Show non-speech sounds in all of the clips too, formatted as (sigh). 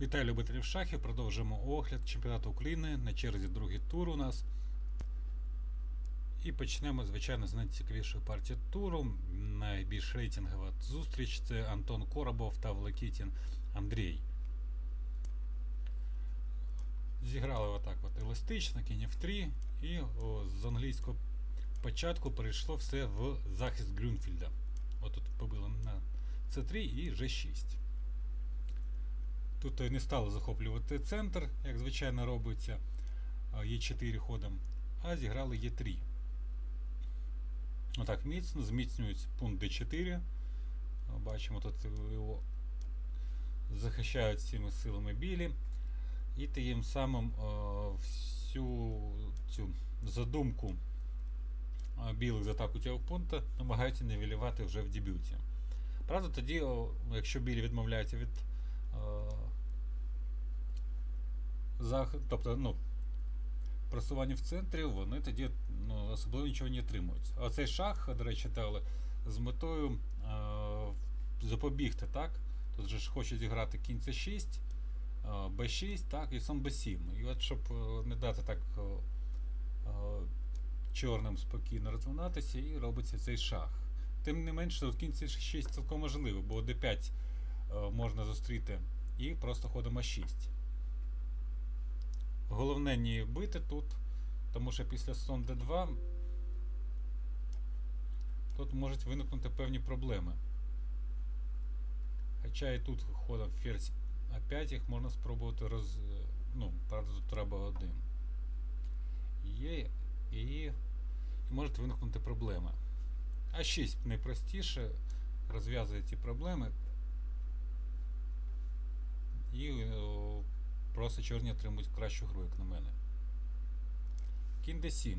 Вітаю любителів шахів. Продовжуємо огляд чемпіонату України. На черзі другий тур у нас. І почнемо, звичайно, з найцікавішої партії туру. Найбільш рейтингова зустріч це Антон Коробов та Великітін Андрій. Зіграли отак от еластично, кінь F3, і о, з англійського початку перейшло все в захист Грюнфільда. Отут побили на C3 і G6. Тут не стали захоплювати центр, як звичайно робиться Е4 ходом, а зіграли Е3. Отак міцно зміцнюють пункт D4. Бачимо, тут його захищають всіми силами білі. І тим самим всю цю задумку білих з атаку цього пункту намагаються нівелювати вже в дебюті. Правда, тоді, якщо білі відмовляються від е, зах... тобто, ну, просування в центрі, вони тоді ну, особливо нічого не отримують. А цей шах, до речі, дали з метою е, запобігти, так? Тут же ж хочуть зіграти кінь С6, е, Б6, так, і сам Б7. І от щоб е, не дати так е, е, чорним спокійно розвинатися, і робиться цей шах. Тим не менше, от кінь С6 цілком можливо, бо Д5 е, можна зустріти і просто ходом А6. Головне не бити тут, тому що після сон D2 тут можуть виникнути певні проблеми. Хоча і тут ходом ферзь А5 їх можна спробувати роз... Ну, правда, тут треба один. Є і, і можуть виникнути проблеми. А6 найпростіше розв'язує ці проблеми. І просто чорні отримують кращу гру, як на мене. Кінь d7.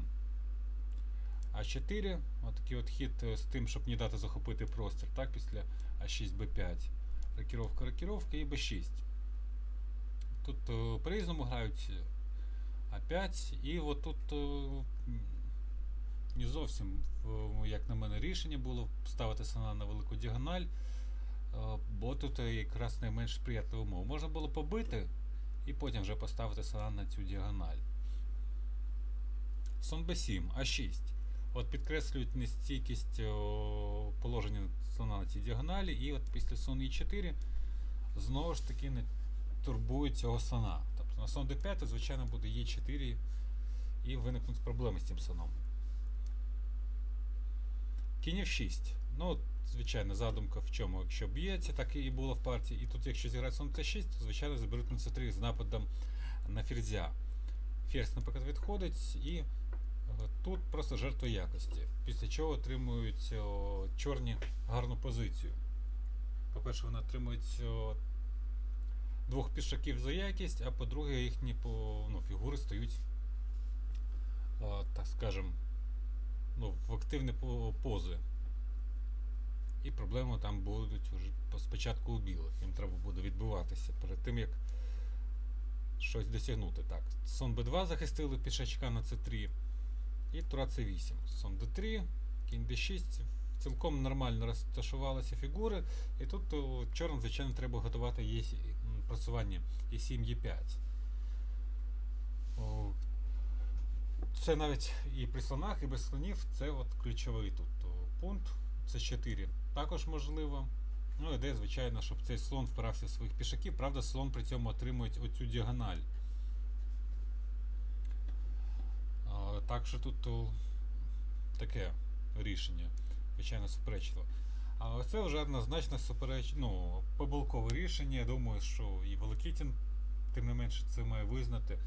А4, отакий от хід е, з тим, щоб не дати захопити простір, так, після А6, Б5. Рокіровка, рокіровка і Б6. Тут е, по-різному грають А5, і от тут е, не зовсім, е, як на мене, рішення було ставити слона на велику діагональ, е, бо тут е, якраз найменш сприятлива умова. Можна було побити і потім вже поставити слона на цю діагональ. Сон Б7, А6. От підкреслюють нестійкість положення слона на цій діагоналі, і от після сон Е4 знову ж таки не турбують цього слона. Тобто на сон d5, звичайно, буде Е4 і виникнуть проблеми з цим слоном. Кінь F6. Ну, звичайно, задумка в чому, якщо б'ється, так і було в партії. І тут, якщо зіграти сон Т6, то звичайно заберуть на С3 з нападом на ферзя. Ферзь, наприклад, відходить і е, тут просто жертва якості. Після чого отримують о, чорні гарну позицію. По-перше, вони отримують о, двох пішаків за якість, а по-друге, їхні по, ну, фігури стають, о, так скажем, ну, в активні по- пози. І проблеми там будуть уже спочатку у білих. Їм треба буде відбиватися перед тим, як щось досягнути. Так, сон Б2 захистили пішачка на С3 і тура С8. Сон Д3, кінь Д6. Цілком нормально розташувалися фігури. І тут чорним, звичайно, треба готувати м, просування Е7, Е5. Це навіть і при слонах, і без слонів це от ключовий тут пункт. Це 4 також можливо. Ну, ідея, звичайно, щоб цей слон впирався в своїх пішаків. Правда, слон при цьому отримує оцю діагональ. А, так що тут о, таке рішення, звичайно, суперечливо. А це вже однозначно супереч... ну, помилкове рішення. Я думаю, що і Великітін, тим не менше, це має визнати.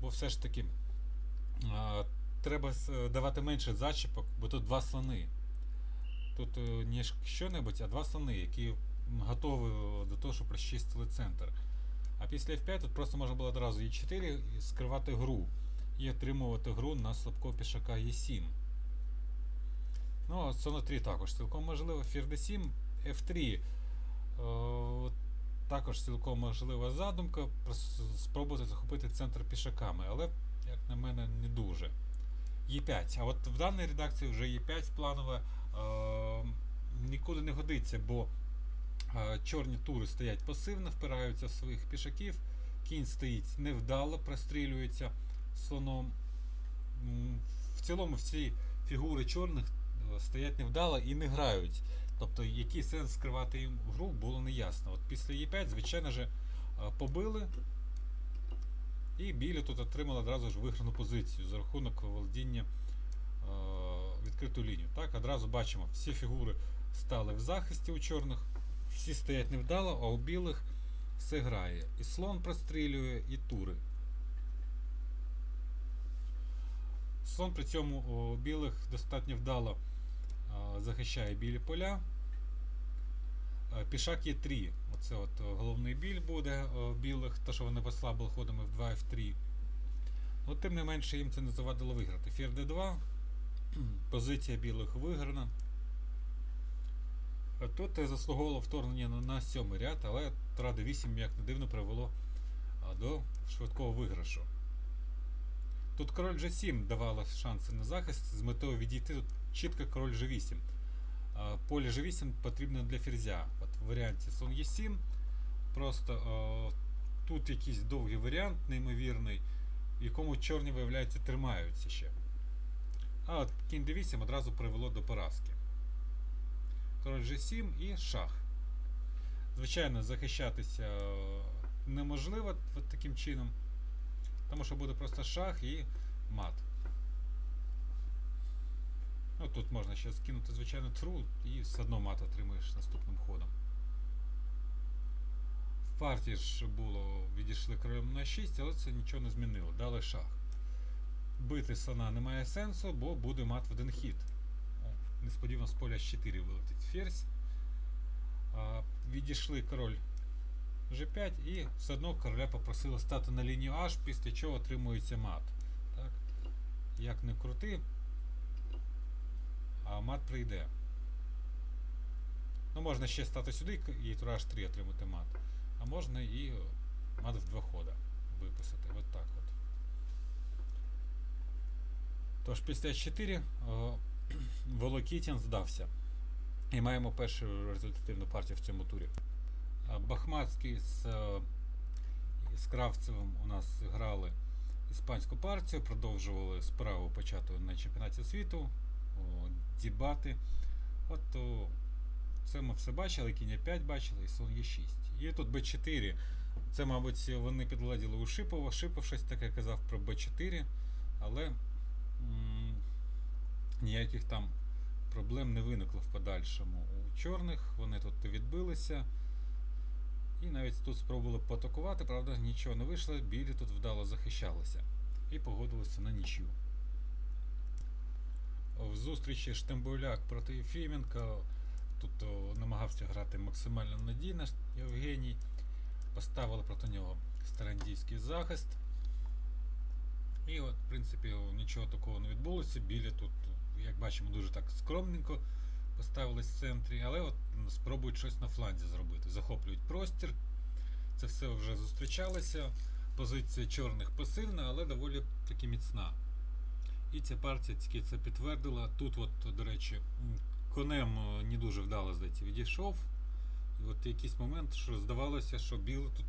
Бо все ж таки а, треба давати менше зачіпок, бо тут два слони. Тут е, не що-небудь, а два слони, які готові е, до того, щоб розчистили центр. А після F5 тут просто можна було одразу E4 і скривати гру і отримувати гру на слабкого пішака E7. Ну, а слон 3 також цілком можливо. Фір D7, F3. Е, також цілком можлива задумка спробувати захопити центр пішаками, але, як на мене, не дуже. Е5. А от в даній редакції вже Е5 планове е, нікуди не годиться, бо Чорні тури стоять пасивно, впираються в своїх пішаків. Кінь стоїть невдало, прострілюється слоном. В цілому всі фігури чорних е, стоять невдало і не грають. Тобто, який сенс скривати їм гру, було неясно. От після Е5, звичайно ж, е, побили. І білі тут отримали одразу ж виграну позицію за рахунок володіння е, відкриту лінію. Так, одразу бачимо, всі фігури стали в захисті у чорних, всі стоять невдало, а у білих все грає. І слон прострілює, і тури. Слон при цьому у білих достатньо вдало захищає білі поля. Пішак є 3. Оце от головний біль буде білих, то що вони послабили ходами в 2 і в 3. Ну, тим не менше їм це не завадило виграти. Фір d2. (clears throat) Позиція білих виграна. Тут е, заслуговувало вторгнення на, сьомий ряд, але Тура d8, як не дивно, привело до швидкого виграшу. Тут король G7 давало шанси на захист з метою відійти тут чітко король G8. А, Поле G8 потрібно для ферзя. От в варіанті слон E7. Просто е, тут якийсь довгий варіант, неймовірний, в якому чорні, виявляється, тримаються ще. А от кінь d8 одразу привело до поразки. Король G7 і шах. Звичайно, захищатися е, неможливо от таким чином, тому що буде просто шах і мат. Ну, тут можна ще скинути, звичайно, тру і все одно мат отримаєш наступним ходом. В партії ж було, відійшли королем на 6, але це нічого не змінило. Дали шах. Бити слона немає сенсу, бо буде мат в один хід. Несподівано з поля з 4 вилетить ферзь. А, відійшли король G5 і все одно короля попросили стати на лінію H, після чого отримується мат. Так? Як не крути, а мат прийде. Ну, можна ще стати сюди і тура H3 отримати мат. А можна і мат в два хода виписати. От так от. Тож після H4 (clears throat) Волокітін здався. І маємо першу результативну партію в цьому турі. А Бахмацький з, з Кравцевим у нас грали іспанську партію, продовжували справу почату на чемпіонаті світу, о, дібати. От о, це ми все бачили, кінь 5 бачили і слон Е6. І тут Б4. Це, мабуть, вони підладіли у Шипова. Шипов щось таке казав про Б4, але ніяких там проблем не виникло в подальшому. У чорних вони тут відбилися. І навіть тут спробували поатакувати, правда, нічого не вийшло, білі тут вдало захищалися і погодилися на нічю. В зустрічі Штембуляк проти Єфіменка. Тут о, намагався грати максимально надійно Євгеній. Поставили проти нього старандійський захист. І от, в принципі, нічого такого не відбулося. Білі тут, як бачимо, дуже так скромненько поставились в центрі, але от спробують щось на фланзі зробити. Захоплюють простір. Це все вже зустрічалося. Позиція чорних пасивна, але доволі таки міцна. І ця партія тільки це підтвердила. Тут, от, до речі, конем е, не дуже вдало, здається, відійшов. І от якийсь момент, що здавалося, що білі тут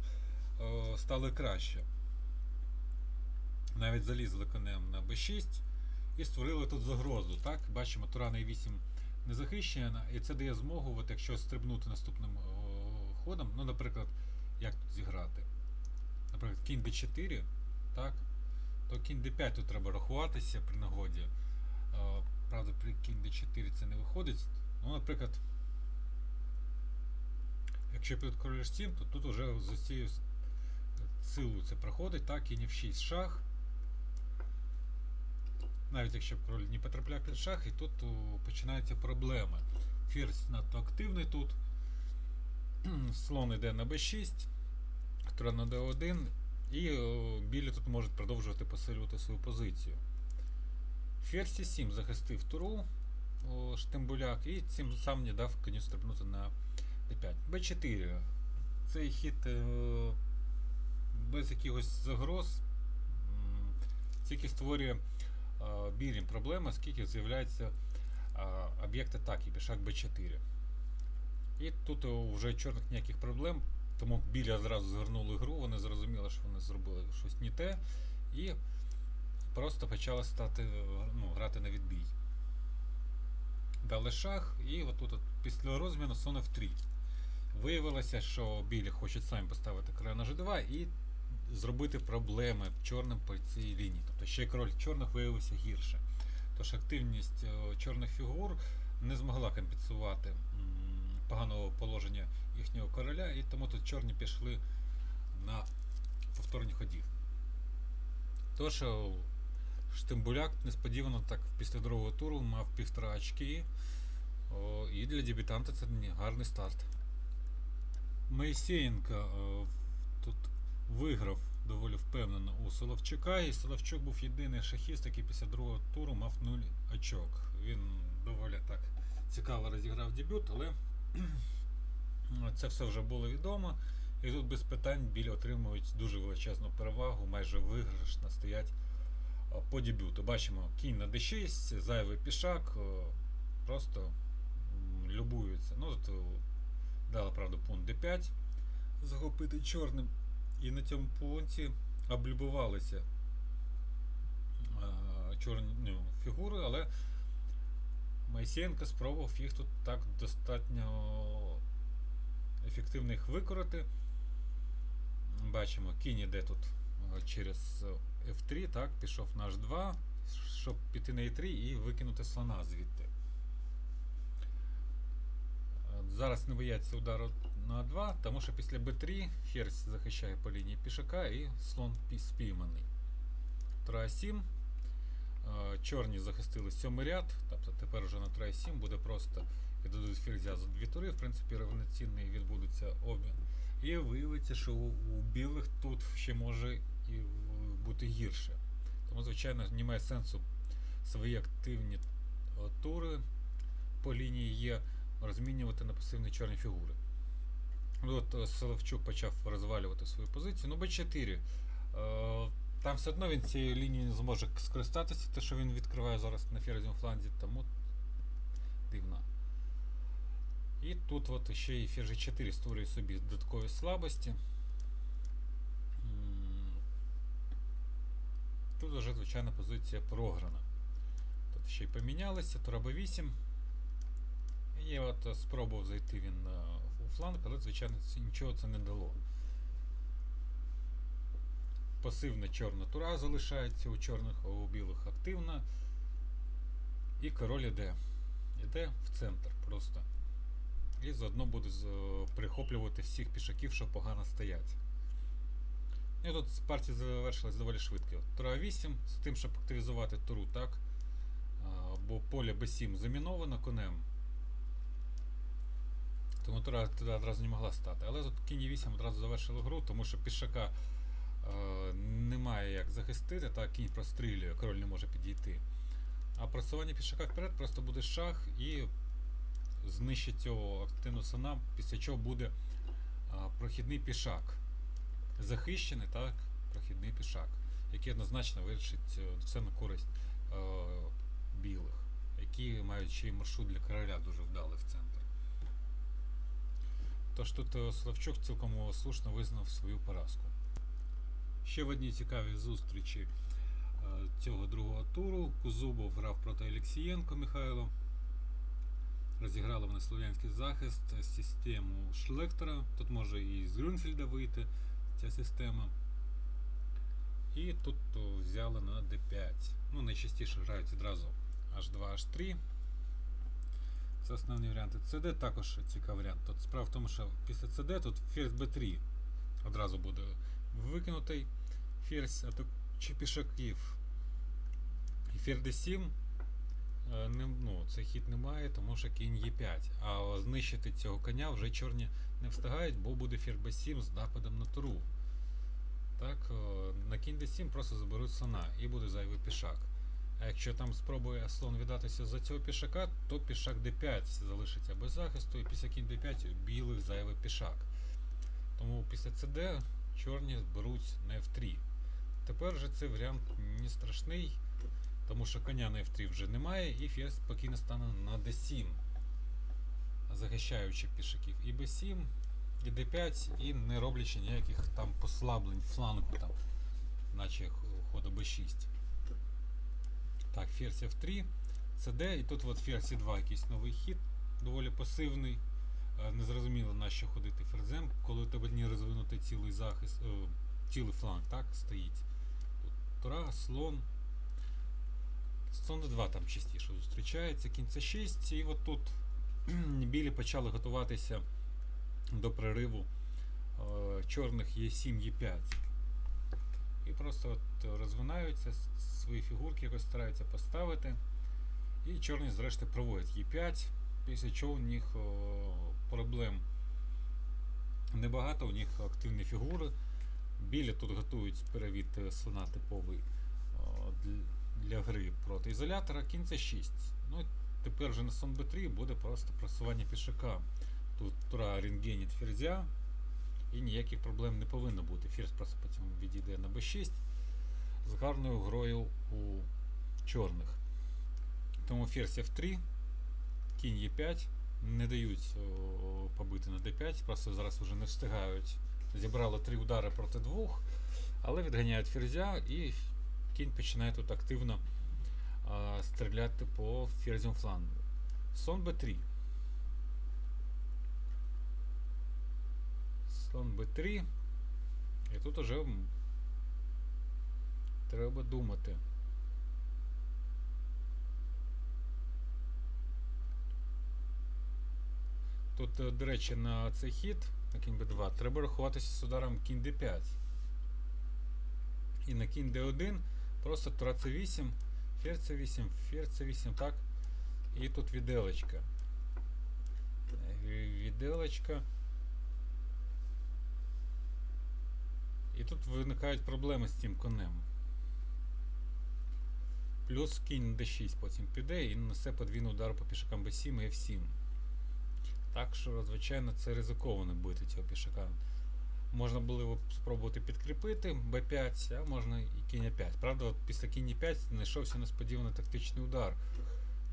е, стали краще. Навіть залізли конем на b6 і створили тут загрозу. Так? Бачимо, тура на 8 не захищена, і це дає змогу, от якщо стрибнути наступним ходом, ну, наприклад, як тут зіграти? Наприклад, кінь d4, так? то кінь d5 тут треба рахуватися при нагоді. Е, правда, при кінь d4 це не виходить. Ну, наприклад, якщо підуть король h7, то тут вже з цією силою це проходить, так, кінь f6 шах. Навіть якщо король не потрапляє під шах, і тут починаються проблеми. Ферзь надто активний тут. (clears throat) Слон йде на b6, тура на d1, і білі тут можуть продовжувати посилювати свою позицію. Ферзь c7 захистив туру Штембуляк і цим сам не дав коню стрибнути на d5. b4. Цей хід е, без якихось загроз тільки створює е, білім проблеми, оскільки з'являється е, об'єкт атаки, пішак b4. І тут е, вже чорних ніяких проблем, тому білі одразу згорнули гру, вони зрозуміли, що вони зробили щось не те, і просто почали стати, е, ну, грати на відбій. Дали шах, і отут от після розміну сон F3. Виявилося, що білі хочуть самі поставити король на G2 і зробити проблеми чорним по цій лінії. Тобто ще король чорних виявився гірше. Тож активність е, чорних фігур не змогла компенсувати поганого положення їхнього короля, і тому тут чорні пішли на повторні ходів. Тож е, Штимбуляк несподівано так після другого туру мав півтора очки. О, і для дебютанта це гарний старт. Моїсеєнко е, тут виграв доволі впевнено у Соловчука, і Соловчук був єдиний шахіст, який після другого туру мав 0 очок. Він доволі так цікаво розіграв дебют, але (clears throat) це все вже було відомо. І тут без питань білі отримують дуже величезну перевагу, майже виграшно стоять по дебюту. Бачимо кінь на d6, зайвий пішак, просто любуються. Ну, тут дали, правда, пункт d5 захопити чорним. І на цьому пункті облюбувалися чорні ну, фігури, але Майсієнко спробував їх тут так достатньо ефективно їх викорити. Бачимо, кінь іде тут через е, F3, так, пішов на H2, щоб піти на E3 і викинути слона звідти. Зараз не бояться удару на 2, тому що після b3 ферзь захищає по лінії пішака і слон спійманий. Тра 7. Е, Чорні захистили сьомий ряд, тобто тепер вже на тра 7 буде просто віддадуть ферзя за дві тури, в принципі, рівноцінний відбудеться обмін. І виявиться, що у, білих тут ще може і бути гірше. Тому, звичайно, немає сенсу свої активні е, тури по лінії є розмінювати на пасивні чорні фігури. От е, Соловчук почав розвалювати свою позицію. Ну, Б4. Е, там все одно він цією лінією не зможе скористатися, те, що він відкриває зараз на ферзівому фланзі, тому дивно. І тут от ще і ферзь 4 створює собі додаткові слабості. Тут вже, звичайно, позиція програна. Тут ще й помінялися, тура Б8. І от е, спробував зайти він е, фланг, але, звичайно, нічого це не дало. Пасивна чорна тура залишається у чорних, а у білих активна. І король іде. Іде в центр просто. І заодно буде з- прихоплювати всіх пішаків, що погано стоять. І тут партія завершилась доволі швидко. Тура 8 з тим, щоб активізувати туру, так? Бо поле Б7 заміновано конем. Тому туди одразу не могла стати. Але тут кінь 8 одразу завершили гру, тому що пішака е, немає як захистити, так кінь прострілює, король не може підійти. А просування пішака вперед просто буде шах і знищить цього активного сина, після чого буде а, прохідний пішак. Захищений, так, прохідний пішак, який однозначно вирішить е, все на користь е, білих, які мають ще й маршрут для короля дуже вдалий в центр. Тож тут е, Славчук цілком слушно визнав свою поразку. Ще в одній цікавій зустрічі е, цього другого туру Кузубов грав проти Олексієнко Михайло. Розіграли вони слов'янський захист, е, систему Шлектора. Тут може і з Грюнфельда вийти ця система. І тут взяли на D5. Ну, найчастіше грають відразу H2, H3. Це основні варіанти. CD також цікавий варіант. Тут справа в тому, що після CD тут ферзь B3 одразу буде викинутий ферзь атак чи пішаків. І ферзь D7 е, не, ну, цей хід немає, тому що кінь Е5. А знищити цього коня вже чорні не встигають, бо буде ферзь B7 з нападом на туру. Так, на кінь D7 просто заберуть слона і буде зайвий пішак. А якщо там спробує слон віддатися за цього пішака, то пішак d5 залишиться без захисту, і після кінь d5 у білих зайвий пішак. Тому після cd чорні беруть на f3. Тепер же цей варіант не страшний, тому що коня на f3 вже немає, і ферзь спокійно стане на d7. захищаючи пішаків і b7, і d5, і не роблячи ніяких там послаблень флангу, там, наче ходу b6. Так, ферзь f3, cd, і тут от ферзь e2 якийсь новий хід, доволі пасивний. Е, Незрозуміло на що ходити ферзем, коли у тебе не розвинутий цілий захист, е, цілий фланг, так, стоїть. Тут тура, слон. Слон d2 там частіше зустрічається, кінь c6, і от тут білі почали готуватися до прориву е, чорних Е7, Е5. І просто от розвинаються, свої фігурки якось стараються поставити. І чорні зрештою проводять Е5, після чого у них проблем небагато, у них активні фігури. Білі тут готують перевід е, слона типовий для гри проти ізолятора, кінь це 6. Ну, тепер вже на сон b3 буде просто просування пішака. Тут тура рентгенить ферзя, і ніяких проблем не повинно бути. Ферзь просто потім відійде на b6 з гарною грою у чорних. Тому ферзь f3, кінь e5, не дають побити на d5, просто зараз вже не встигають. Зібрали три удари проти двох, але відганяють ферзя і кінь починає тут активно а, стріляти по ферзям флангу. Слон b3. Слон b3. І тут уже треба думати. Тут, е, до речі, на цей хід, на кінь b2, треба рахуватися з ударом кінь d5. І на кінь d1 просто тура c8, ферзь c8, ферзь c8, так. І тут віделочка. Е, Віделочка. Тут виникають проблеми з цим конем. Плюс кінь d6 потім піде і несе подвійний удар по пішакам b7 і f7. Так що, звичайно, це ризиковано бити цього пішака. Можна було спробувати підкріпити b5, а можна і кінь 5. Правда, от після кінь 5 знайшовся несподіваний тактичний удар.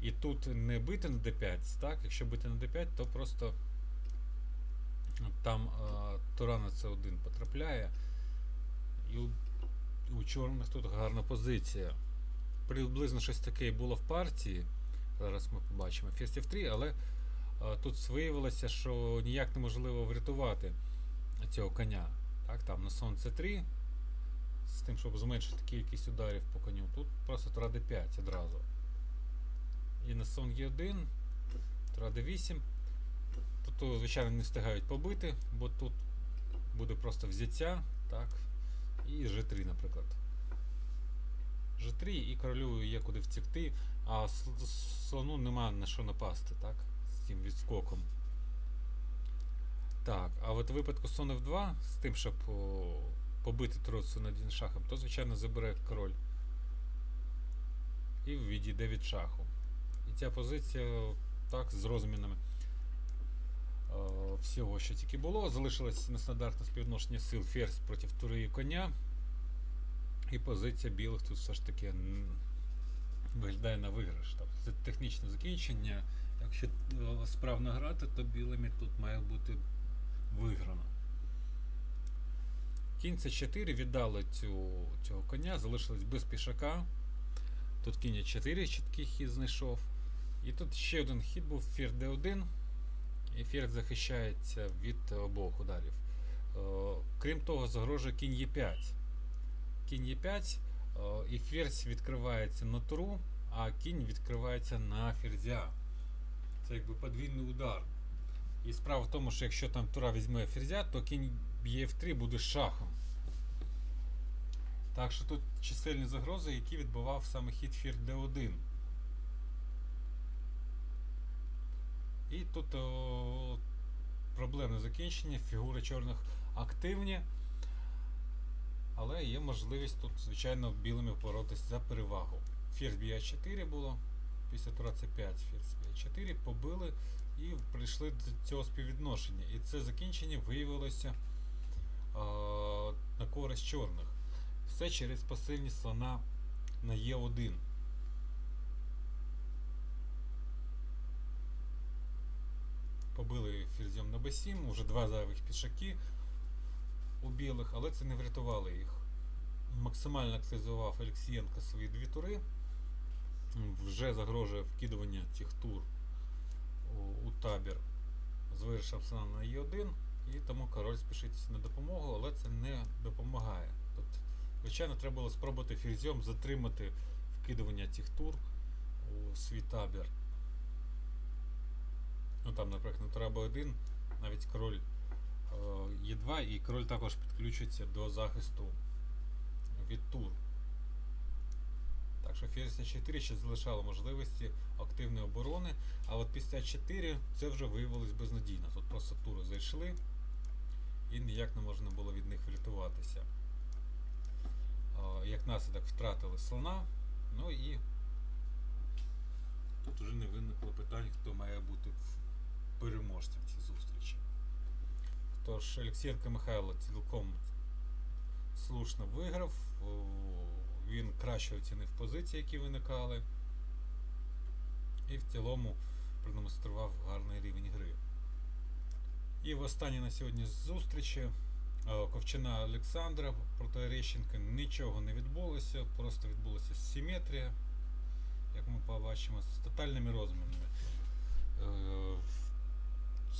І тут не бити на d5, так? Якщо бити на d5, то просто там а, тура на c1 потрапляє. І у, у чорних тут гарна позиція. Приблизно щось таке і було в партії. Зараз ми побачимо ферзь f3, але а, тут виявилося, що ніяк неможливо врятувати цього коня. Так, там на сон c3, з тим, щоб зменшити кількість ударів по коню. Тут просто тура d5 одразу. І на сон e1, тура d8. Тут, звичайно, не встигають побити, бо тут буде просто взяття, так, і g3, наприклад. G3 і королю є куди втекти, а слону нема на що напасти, так? З цим відскоком. Так, а от у випадку слон F2, з тим, щоб побити тройцю над один шахом, то, звичайно, забере король. І відійде від шаху. І ця позиція так, з розмінами Е, всього, що тільки було. Залишилось нестандартне співношення сил ферзь проти туриї коня. І позиція білих тут все ж таки виглядає на виграш. Тобто Це технічне закінчення. Якщо е, справно грати, то білими тут має бути виграно. Кінь c 4 віддали цю, цього коня, залишились без пішака. Тут кінь 4 чіткий хід знайшов. І тут ще один хід був фір d 1 Ефір захищається від обох ударів. Е, крім того, загрожує кінь Е5. Кінь Е5, і ферзь відкривається на туру, а кінь відкривається на ферзя. Це якби подвійний удар. І справа в тому, що якщо там тура візьме ферзя, то кінь б'є в 3 буде шахом. Так що тут чисельні загрози, які відбував саме хід фір d 1 І тут о, проблемне закінчення, фігури чорних активні. Але є можливість тут, звичайно, білими боротися за перевагу. Ферзь б'є 4 було, після тура c5 ферзь б'є 4 побили і прийшли до цього співвідношення. І це закінчення виявилося а, на користь чорних. Все через пасивність слона на Е1. B7, вже два зайвих пішаки у білих, але це не врятувало їх. Максимально активізував Олексієнко свої дві тури. Вже загрожує вкидування цих тур у, табір з вирішем сна на Е1, і тому король спішить на допомогу, але це не допомагає. Тут, звичайно, треба було спробувати ферзьом затримати вкидування цих тур у свій табір. Ну там, наприклад, треба один, навіть король е, Е2, і король також підключиться до захисту від тур. Так що ферзь 4 ще залишало можливості активної оборони, а от після 4 це вже виявилось безнадійно. Тут просто тури зайшли і ніяк не можна було від них врятуватися. А, Як наслідок втратили слона, ну і тут вже не виникло питань, хто має бути переможцем в цій зустрічі. Тож Олексієнко Михайло цілком слушно виграв. Він краще оцінив позиції, які виникали. І в цілому продемонстрував гарний рівень гри. І в останній на сьогодні зустрічі е, Ковчина Олександра проти Орещенка нічого не відбулося, просто відбулася симетрія, як ми побачимо, з тотальними розмірами.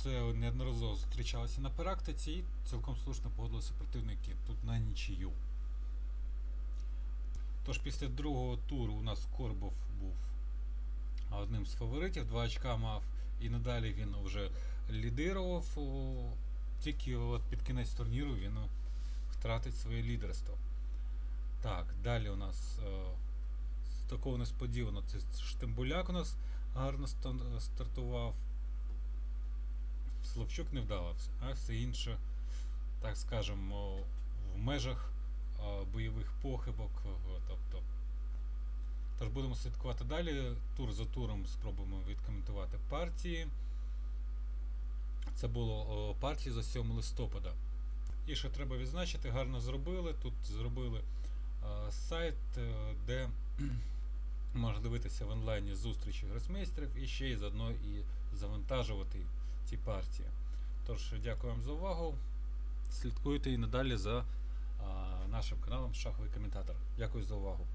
Це неодноразово зустрічалося на практиці і цілком слушно погодилися супротивники тут на нічию. Тож після другого туру у нас Корбов був одним з фаворитів, два очка мав, і надалі він вже лідирував. Тільки от під кінець турніру він втратить своє лідерство. Так, далі у нас е, такого несподівано це Штембуляк у нас гарно стартував. Словчук не вдавався, а все інше, так скажемо, в межах бойових похибок. Тобто, тож будемо слідкувати далі. Тур за туром спробуємо відкоментувати партії. Це було партії за 7 листопада. І що треба відзначити, гарно зробили. Тут зробили сайт, е, де (clears throat) можна дивитися в онлайні зустрічі гросмейстерів і ще й заодно і завантажувати ці партії. Тож, дякую вам за увагу. Слідкуйте і надалі за а, нашим каналом Шаховий коментатор. Дякую за увагу.